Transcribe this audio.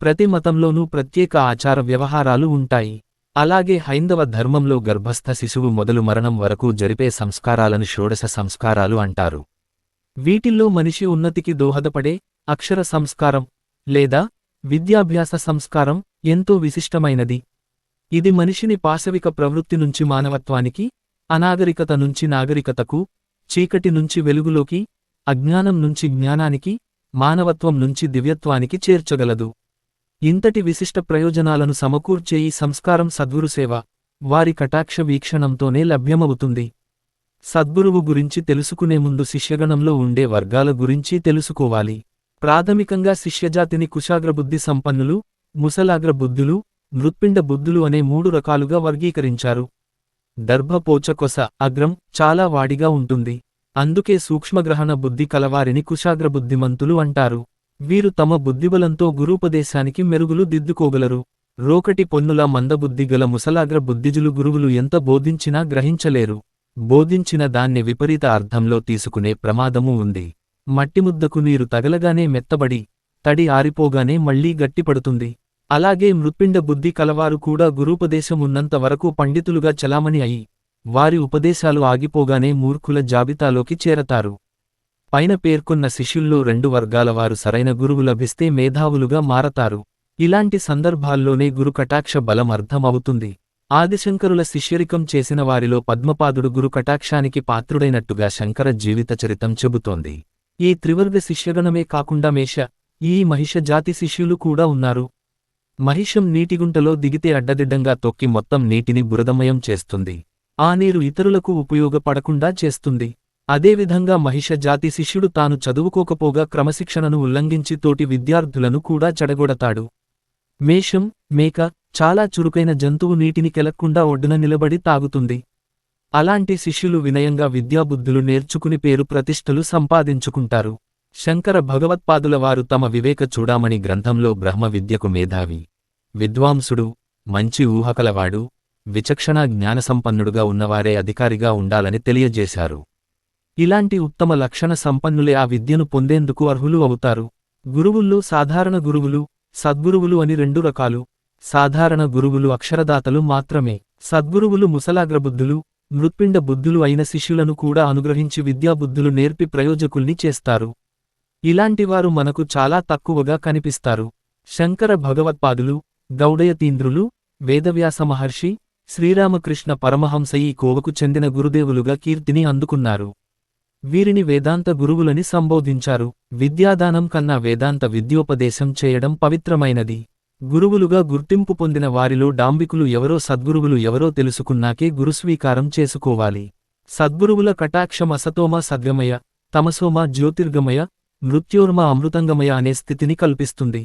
ప్రతి మతంలోనూ ప్రత్యేక ఆచార వ్యవహారాలు ఉంటాయి. అలాగే హైందవ ధర్మంలో గర్భస్థ శిశువు మొదలు మరణం వరకు జరిపే సంస్కారాలను షోడశ సంస్కారాలు అంటారు. వీటిల్లో మనిషి ఉన్నతికి దోహదపడే అక్షర సంస్కారం లేదా విద్యాభ్యాస సంస్కారం ఎంతో విశిష్టమైనది. ఇది మనిషిని పాశవిక ప్రవృత్తి నుంచి మానవత్వానికి అనాగరికత నుంచి నాగరికతకు చీకటి నుంచి వెలుగులోకి అజ్ఞానం నుంచి జ్ఞానానికి మానవత్వం నుంచి దివ్యత్వానికి చేర్చగలదు. ఇంతటి విశిష్ట ప్రయోజనాలను సమకూర్చే ఈ సంస్కారం సద్గురుసేవ వారి కటాక్ష వీక్షణంతోనే లభ్యమవుతుంది. సద్గురువు గురించి తెలుసుకునే ముందు శిష్యగణంలో ఉండే వర్గాల గురించి తెలుసుకోవాలి. ప్రాథమికంగా శిష్యజాతిని కుశాగ్రబుద్ధి సంపన్నులు ముసలాగ్ర బుద్ధులు మృత్పిండ బుద్ధులు అనే మూడు రకాలుగా వర్గీకరించారు. దర్భపోచకొస అగ్రం చాలా వాడిగా ఉంటుంది. అందుకే సూక్ష్మగ్రహణ బుద్ధి కలవారిని కుశాగ్రబుద్ధిమంతులు అంటారు. వీరు తమ బుద్ధిబలంతో గురూపదేశానికి మెరుగులు దిద్దుకోగలరు. రోకటి పొన్నుల మందబుద్ధి గల ముసలాగ్ర బుద్ధిజులు గురువులు ఎంత బోధించినా గ్రహించలేరు. బోధించిన దాన్ని విపరీత అర్థంలో తీసుకునే ప్రమాదమూ ఉంది. మట్టిముద్దకు నీరు తగలగానే మెత్తబడి తడి ఆరిపోగానే మళ్ళీ గట్టిపడుతుంది. అలాగే మృత్పిండ బుద్ధి కలవారు కూడా గురూపదేశమున్నంత వరకు పండితులుగా చలామణి అయి వారి ఉపదేశాలు ఆగిపోగానే మూర్ఖుల జాబితాలోకి చేరతారు. పైన పేర్కొన్న శిష్యుల్లో రెండు వర్గాల వారు సరైన గురువు లభిస్తే మేధావులుగా మారతారు. ఇలాంటి సందర్భాల్లోనే గురు కటాక్ష బలం అర్థమవుతుంది. ఆదిశంకరుల శిష్యరికం చేసిన వారిలో పద్మపాదుడు గురు కటాక్షానికి పాత్రుడైనట్టుగా శంకర జీవిత చరితం చెబుతోంది. ఈ త్రివర్గ శిష్యగణమే కాకుండా మేష ఈ మహిష జాతి శిష్యులు కూడా ఉన్నారు. మహిషం నీటిగుంటలో దిగితే అడ్డదిడ్డంగా తొక్కి మొత్తం నీటిని బురదమయం చేస్తుంది. ఆ నీరు ఇతరులకు ఉపయోగపడకుండా చేస్తుంది. అదేవిధంగా మహిష జాతి శిష్యుడు తాను చదువుకోకపోగా క్రమశిక్షణను ఉల్లంఘించి తోటి విద్యార్థులను కూడా చెడగొడతాడు. మేషం మేక చాలా చురుకైన జంతువు నీటిని కెలక్కుండా ఒడ్డున నిలబడి తాగుతుంది. అలాంటి శిష్యులు వినయంగా విద్యాబుద్ధులు నేర్చుకుని పేరు ప్రతిష్టలు సంపాదించుకుంటారు. శంకర భగవత్పాదుల వారు తమ వివేక చూడామణి గ్రంథంలో బ్రహ్మ విద్యకు మేధావి విద్వాంసుడు మంచి ఊహకలవాడు విచక్షణ జ్ఞానసంపన్నుడుగా ఉన్నవారే అధికారిగా ఉండాలని తెలియజేశారు. ఇలాంటి ఉత్తమ లక్షణ సంపన్నులే ఆ విద్యను పొందేందుకు అర్హులు అవుతారు. గురువుల్లో సాధారణ గురువులు సద్గురువులు అని రెండు రకాలు. సాధారణ గురువులు అక్షరదాతలు మాత్రమే. సద్గురువులు ముసలాగ్రబుద్ధులు మృత్పిండ బుద్ధులు అయిన శిష్యులను కూడా అనుగ్రహించి విద్యాబుద్ధులు నేర్పి ప్రయోజకుల్ని చేస్తారు. ఇలాంటివారు మనకు చాలా తక్కువగా కనిపిస్తారు. శంకర భగవత్పాదులు గౌడయతీంద్రులు వేదవ్యాస మహర్షి శ్రీరామకృష్ణ పరమహంస ఈ కోవకు చెందిన గురుదేవులుగా కీర్తిని అందుకున్నారు. వీరిని వేదాంత గురువులని సంబోధించారు. విద్యాదానం కన్నా వేదాంత విద్యోపదేశం చేయడం పవిత్రమైనది. గురువులుగా గుర్తింపు పొందిన వారిలో డాంబికులు ఎవరో సద్గురువులు ఎవరో తెలుసుకున్నాకే గురుస్వీకారం చేసుకోవాలి. సద్గురువుల కటాక్షమ అసతోమ సద్గమయ తమసోమ జ్యోతిర్గమయ మృత్యోర్మ అమృతంగమయ అనే స్థితిని కల్పిస్తుంది.